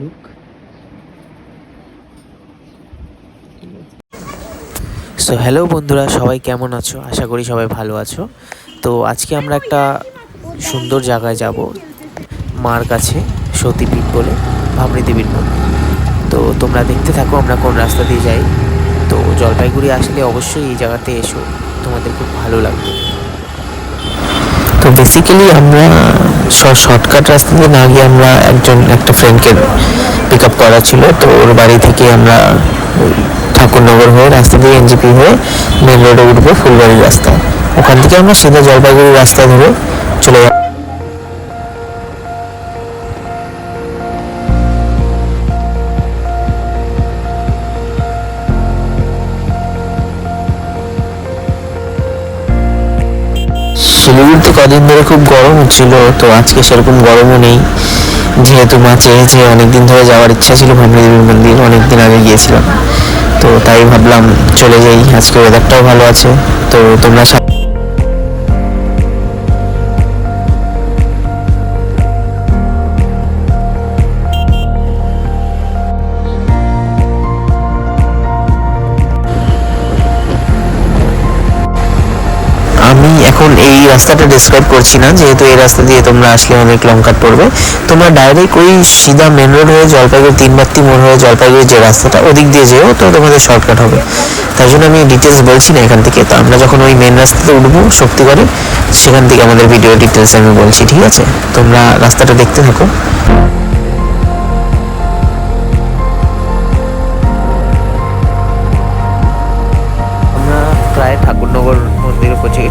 Look so hello বন্ধুরা, সবাই কেমন আছো? আশা করি সবাই ভালো আছো। তো আজকে আমরা একটা সুন্দর জায়গায় যাব। মার কাছে, সতীপীঠ বলে, ভামরি দেবীর তো তোমরা দেখতে থাকো, আমরা কোন রাস্তা দিয়ে যাই। তো জলপাইগুড়ি আসলে অবশ্যই এই জায়গাতে এসো। তোমাদের খুব ভালো লাগবে। বেসিক্যালি আমরা শর্টকাট রাস্তা দিয়ে না গিয়ে আমরা একজন, একটা ফ্রেন্ডকে পিক আপ করা ছিল। তো ওর বাড়ি থেকে আমরা ঠাকুরনগর হয়ে রাস্তা দিয়ে এনজিপি হয়ে মেন রোডে উঠবো ফুলবাড়ির রাস্তা ওখান থেকে আমরা সিধা জলপাইগুড়ি রাস্তা ধরে চলে যাব। শিলিগুড়িতে কদিন ধরে খুব গরম ছিল, তো আজকে সেরকম গরমও নেই। যেহেতু মা চেয়েছে অনেকদিন ধরে যাওয়ার ইচ্ছা ছিল ভাবনা দেবীর মন্দির অনেকদিন আগে গিয়েছিলাম। তো তাই ভাবলাম চলে যাই, আজকে ওয়েদারটাও ভালো আছে। তো তোমরা এখন এই রাস্তাটা ডিসক্রাইব করছি না, যেহেতু এই রাস্তা দিয়ে তোমরা আসলে অনেক লং কাট পড়বে। তোমরা ডাইরেক্ট ওই সিধা মেন রোড হয়ে জলপাইগুড়ি, তিনবাত্তি মোড় হয়ে জলপাইগুড়ি যে রাস্তাটা, ওদিক দিয়ে যেও তো তোমাদের শর্টকাট হবে। তাই জন্য আমি ডিটেলস বলছি না এখান থেকে, তো আমরা যখন ওই মেন রাস্তাতে উঠবো শক্তিগড়ে সেখান থেকে আমাদের ভিডিও ডিটেলস আমি বলছি, ঠিক আছে? তোমরা রাস্তাটা দেখতে থাকো।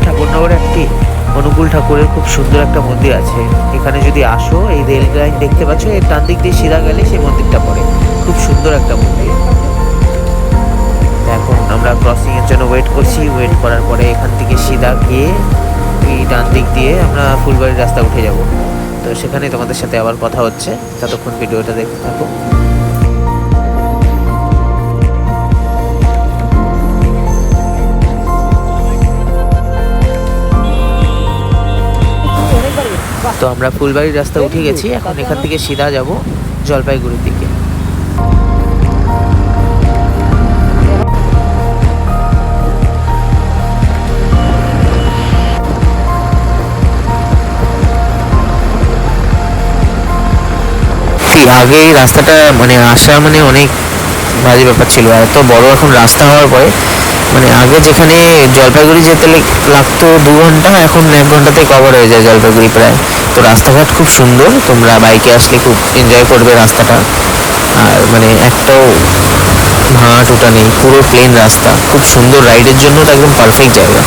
ঠাকুরনগরে একটি অনুকূল ঠাকুরের খুব সুন্দর একটা মন্দির আছে। এখানে যদি আসো, এই রেল লাইন দেখতে পাচ্ছ, এর ডান দিক দিয়ে সিধা গেলে সেই মন্দিরটা পড়ে। খুব সুন্দর একটা মন্দির। এখন আমরা ক্রসিং এর জন্য ওয়েট করছি। ওয়েট করার পরে এখান থেকে সিধা গিয়ে এই ডান দিক দিয়ে আমরা ফুলবাড়ির রাস্তা উঠে যাব। তো সেখানে তোমাদের সাথে আবার কথা হচ্ছে। ততক্ষণ ভিডিওটা দেখতে থাকো। তো আমরা ফুলবাড়ির রাস্তা উঠে গেছি এখন এখান থেকে সিধা যাব জলপাইগুড়ির দিকে। আগে এই রাস্তাটা মানে আসা মানে অনেক বাজে ব্যাপার ছিল এত বড় এখন রাস্তা হওয়ার পরে মানে আগে যেখানে জলপাইগুড়ি যেতে লাগতো দু ঘণ্টা এখন এক ঘন্টাতে কভার হয়ে যায় জলপাইগুড়ি প্রায়। তো রাস্তাঘাট খুব সুন্দর, তোমরা বাইকে আসলে খুব এনজয় করবে রাস্তাটা। আর মানে একটাও ভাঙা টুটা নেই, পুরো প্লেন রাস্তা। খুব সুন্দর রাইডের জন্য তো একদম পারফেক্ট জায়গা।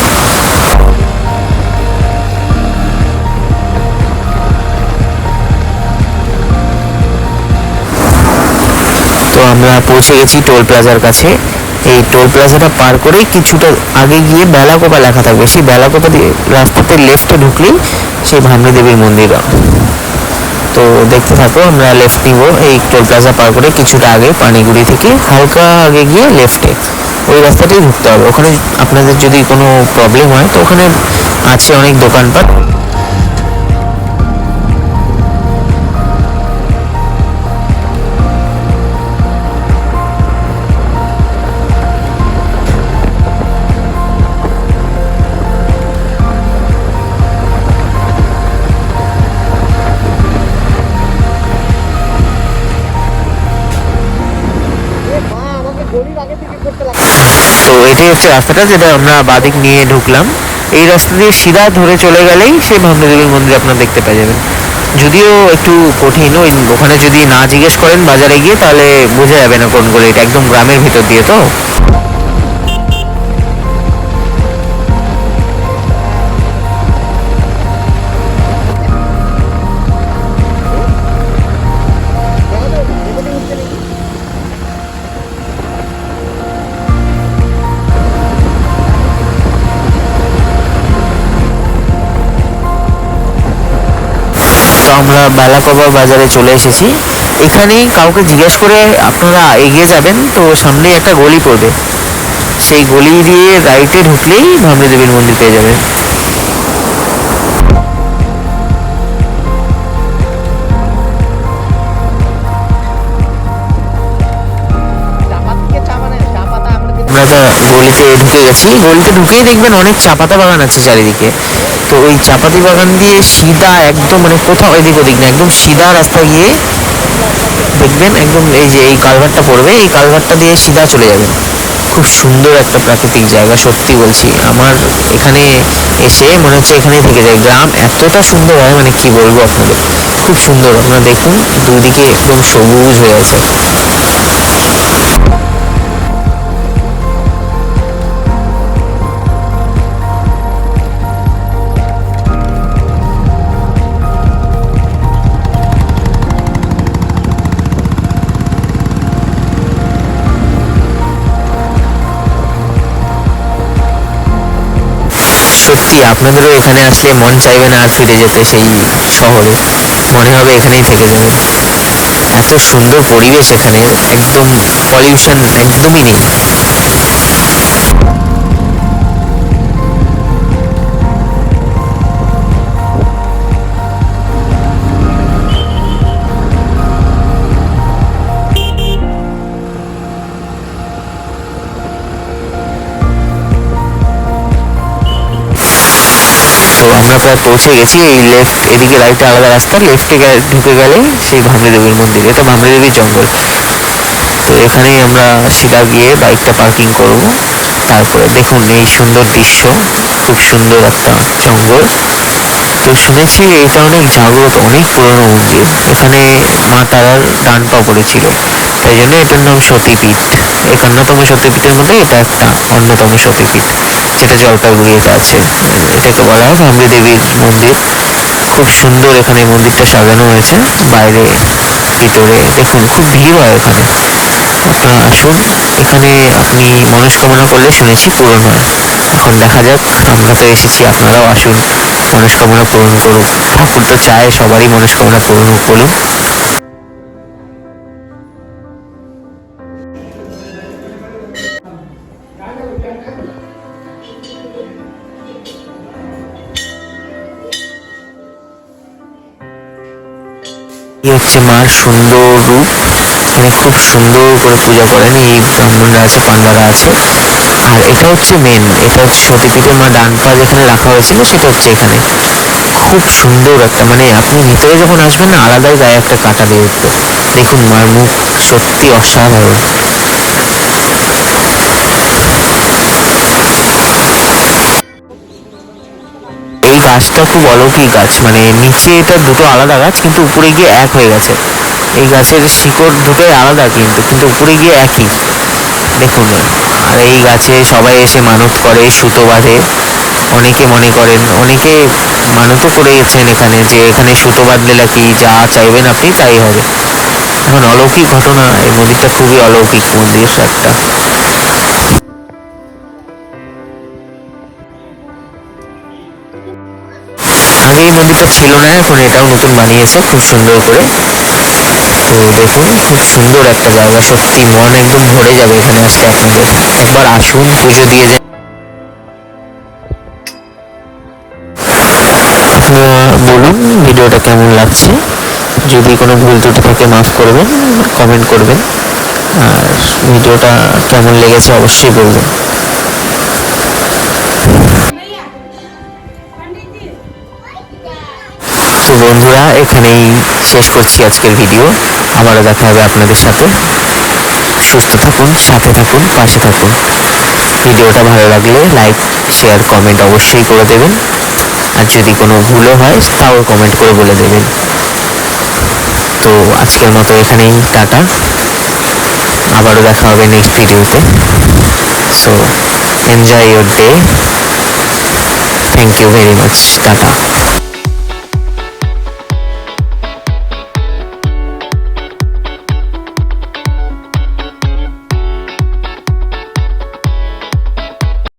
তো আমরা পৌঁছে গেছি টোল প্লাজার কাছে। এই টোল প্লাজাটা পার করে কিছুটা আগে গিয়ে বেলাকোপা লেখা থাকবে। সেই বেলাকোপা দিয়ে রাস্তাতে লেফটে ঢুকলেই সেই ভামরি দেবীর মন্দির তো দেখতে থাকো, আমরা লেফট নিব। এই টোল প্লাজা পার করে কিছুটা আগে পানিগুড়ি থেকে হালকা আগে গিয়ে লেফটে ওই রাস্তাতেই ঢুকতে হবে। ওখানে আপনাদের যদি কোনো প্রবলেম হয়, তো ওখানে আছে অনেক দোকানপাট। হচ্ছে রাস্তাটা যেটা আমরা বাদিক নিয়ে ঢুকলাম। এই রাস্তা দিয়ে সিধা ধরে চলে গেলেই সেই ভামদেবীর মন্দির আপনারা দেখতে পেয়ে যাবেন। যদিও একটু কঠিন, ওই ওখানে যদি না জিজ্ঞেস করেন বাজারে গিয়ে তাহলে বোঝা যাবে না কোন গলি এটা, একদম গ্রামের ভিতর দিয়ে তো। আমরা বেলাকবা বাজারে চলে এসেছি। এখানে কাউকে জিজ্ঞেস করে আপনারা এগিয়ে যাবেন, তো সামনে একটা গলি পড়বে। সেই গলি দিয়ে রাইটে ঢুকলেই ভামরি দেবীর মন্দির পেয়ে যাবেন। একটা গলিতে ঢুকে গেছি। গলিতে ঢুকেই দেখবেন অনেক চাপাতা বাগান আছে চারিদিকে। তো ওই চাপাতি বাগান দিয়ে সিধা একদম মানে কোথাও এদিক ওদিক না একদম সিধা রাস্তা গিয়ে দেখবেন একদম এই যে এই কালভারটা পড়বে এই কালভারটা দিয়ে সিধা চলে যাবেন। খুব সুন্দর একটা প্রাকৃতিক জায়গা সত্যি বলছি। আমার এখানে এসে মনে হচ্ছে এখানেই থেকে যায়। গ্রাম এতটা সুন্দর হয় মানে কি বলব আপনাদের? খুব সুন্দর। আপনারা দেখুন দুদিকে একদম সবুজ হয়ে আছে। আপনাদেরও এখানে আসলে মন চাইবে না আর ফিরে যেতে সেই শহরে। মনে হবে এখানেই থেকে যাবে। এত সুন্দর পরিবেশ এখানে, একদম পলিউশন একদমই নেই। আমরা প্রায় পৌঁছে গেছি, এই লেফট এদিকে রাইটে আলাদা রাস্তা লেফটে ঢুকে গেলে সেই ভামরি দেবীর মন্দির, এটা ভামরি দেবীর জঙ্গল। তো এখানেই আমরা সিধা গিয়ে বাইকটা পার্কিং করব। তারপরে দেখুন এই সুন্দর দৃশ্য, খুব সুন্দর একটা জঙ্গল। তো শুনেছি এটা অনেক জাগ্রত, অনেক পুরনো মন্দির। এখানে মা তারার ডান পা পড়েছিল। তাই জন্য এটার নাম সতীপীঠ। একান্নতম সতীপীঠের মধ্যে এটা একটা অন্যতম সতীপীঠ। যেটা জলপাইগুড়িতে আছে এটাকে বলা হয় ভামরি দেবীর মন্দির। খুব সুন্দর এখানে মন্দিরটা সাজানো হয়েছে। বাইরে, ভিতরে দেখুন, খুব ভিড় হয় এখানে আপনারা আসুন। এখানে আপনি মনস্কামনা করলে শুনেছি পূরণ হয়। এখন দেখা যাক আমরা তো এসেছি আপনারাও আসুন। মনস্কামনা পূরণ করুক ঠাকুর তো চায় সবারই মনস্কামনা পূরণ হোক হচ্ছে মার সুন্দর রূপ এখানে খুব সুন্দর করে পূজা করেন এই ব্রাহ্মণরা আছে পান্ডারা আছে। আর এটা হচ্ছে মেন এটা হচ্ছে সতীপীঠের মা ডান পা যেখানে রাখা হয়েছিল, সেটা হচ্ছে এখানে। খুব সুন্দর একটা মানে আপনি ভিতরে যখন আসবেন না, আলাদাই গায়ে একটা কাটা দিয়ে উঠবে। দেখুন মার মুখ সত্যি অসাধারণ। গাছটা খুব অলৌকিক গাছ মানে নিচে এটা দুটো আলাদা গাছ, কিন্তু উপরে গিয়ে এক হয়ে গেছে। এই গাছের শিকড় দুটোই আলাদা কিন্তু কিন্তু উপরে গিয়ে একই। দেখুন, আর এই গাছে সবাই এসে মানত করে, সুতো বাঁধে। অনেকে মনে করেন, অনেকে মানতও করে গেছেন এখানে যে এখানে সুতো বাঁধলে নাকি যা চাইবেন আপনি তাই হবে। এখন অলৌকিক ঘটনা, এই মন্দিরটা খুবই অলৌকিক মন্দির একটা মন্দিরটা ছিল না এখন এটাও নতুন বানিয়েছে, খুব সুন্দর করে। তো দেখুন, খুব সুন্দর একটা জায়গা, সত্যি মন একদম ভরে যাবে এখানে আসলে আপনাদের। একবার আসুন, পুজো দিয়ে যান আপনারা বলুন, ভিডিওটা কেমন লাগছে? যদি কোনো ভুল ত্রুটি থাকে, মাফ করবেন কমেন্ট করবেন। আর ভিডিওটা কেমন লেগেছে অবশ্যই বলবেন। বন্ধুরা, এখানেই শেষ করছি আজকের ভিডিও আবারও দেখা হবে আপনাদের সাথে। সুস্থ থাকুন, সাথে থাকুন, পাশে থাকুন। ভিডিওটা ভালো লাগলে লাইক শেয়ার কমেন্ট অবশ্যই করে দেবেন। আর যদি কোনো ভুলও হয়, তাও কমেন্ট করে বলে দেবেন। তো আজকের মতো এখানেই টাটা। আবারও দেখা হবে নেক্সট ভিডিওতে so enjoy your day thank you very much tata.